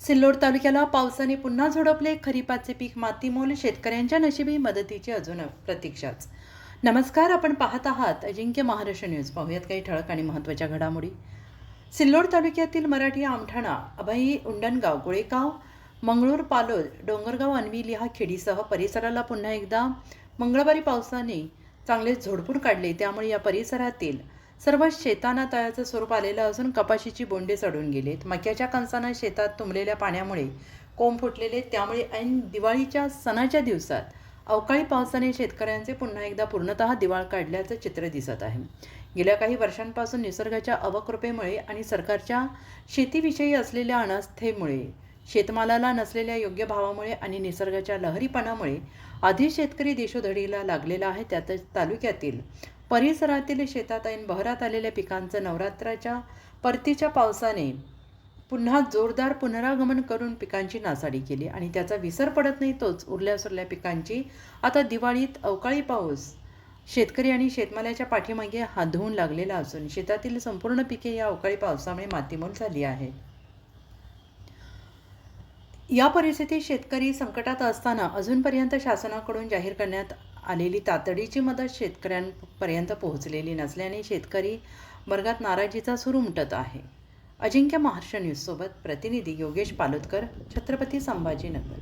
सिल्लोड तालुक्याला पावसाने पुन्हा झोडपले. खरीपाचे पीक मातीमोल शेतकऱ्यांच्या नशिबी मदतीची अजून प्रतीक्षाच. नमस्कार आपण पाहत आहात अजिंक्य महाराष्ट्र न्यूज. पाहूयात काही ठळक आणि महत्त्वाच्या घडामोडी. सिल्लोड तालुक्यातील मराठी आमठाणा अभई उंडणगाव गोळेगाव मंगळूर पालोल डोंगरगाव अनविली हा खेडीसह परिसराला पुन्हा एकदा मंगळवारी पावसाने चांगले झोडपून काढले. त्यामुळे या परिसरातील सर्व शेतांना तळ्याचं स्वरूप आलेलं असून कपाशीची बोंडे चढून गेलेत. मक्याच्या कणसानं शेतात तुंबलेल्या पाण्यामुळे कोंब फुटलेले त्यामुळे ऐन दिवाळीच्या सणाच्या दिवसात अवकाळी पावसाने शेतकऱ्यांचे पुन्हा एकदा पूर्णतः दिवाळ काढल्याचं चित्र दिसत आहे. गेल्या काही वर्षांपासून निसर्गाच्या अवकृपेमुळे आणि सरकारच्या शेतीविषयी असलेल्या अनास्थेमुळे शेतमालाला नसलेल्या योग्य भावामुळे आणि निसर्गाच्या लहरीपणामुळे आधी शेतकरी देशोधडीला लागलेला आहे त्यातच तालुक्यातील परिसरातील शेतात ऐन बहरात आलेल्या पिकांचं नवरात्राच्या परतीच्या पावसाने पुन्हा जोरदार पुनरागमन करून पिकांची नासाडी केली आणि त्याचा विसर पडत नाही तोच उरल्या सुरल्या पिकांची आता दिवाळीत अवकाळी पाऊस. शेतकरी आणि शेतमालाच्या पाठीमागे हात धुवून लागलेला असून शेतातील संपूर्ण पिके या अवकाळी पावसामुळे मातीमोल झाली आहे. या परिस्थितीत शेतकरी संकटात असताना अजूनपर्यंत शासनाकडून जाहीर करण्यात आलेली तातडीची मदत शेतकऱ्यांपर्यंत पोहोचलेली नसल्याने शेतकरी वर्गात नाराजीचा सूर उमटत आहे. अजिंक्य महाराष्ट्र न्यूजसोबत प्रतिनिधी योगेश पालुतकर छत्रपती संभाजीनगर.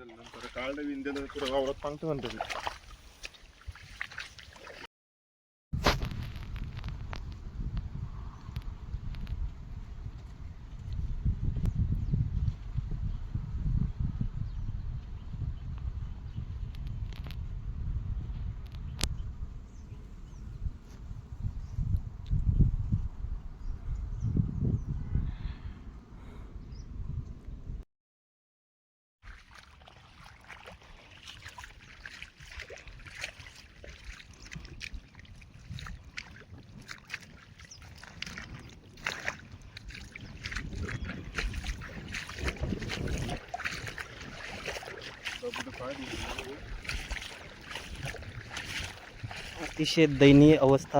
नंतर काढलं विंदेलं पुढं वावरात सांगतो म्हणतो अतिशय दयनीय अवस्था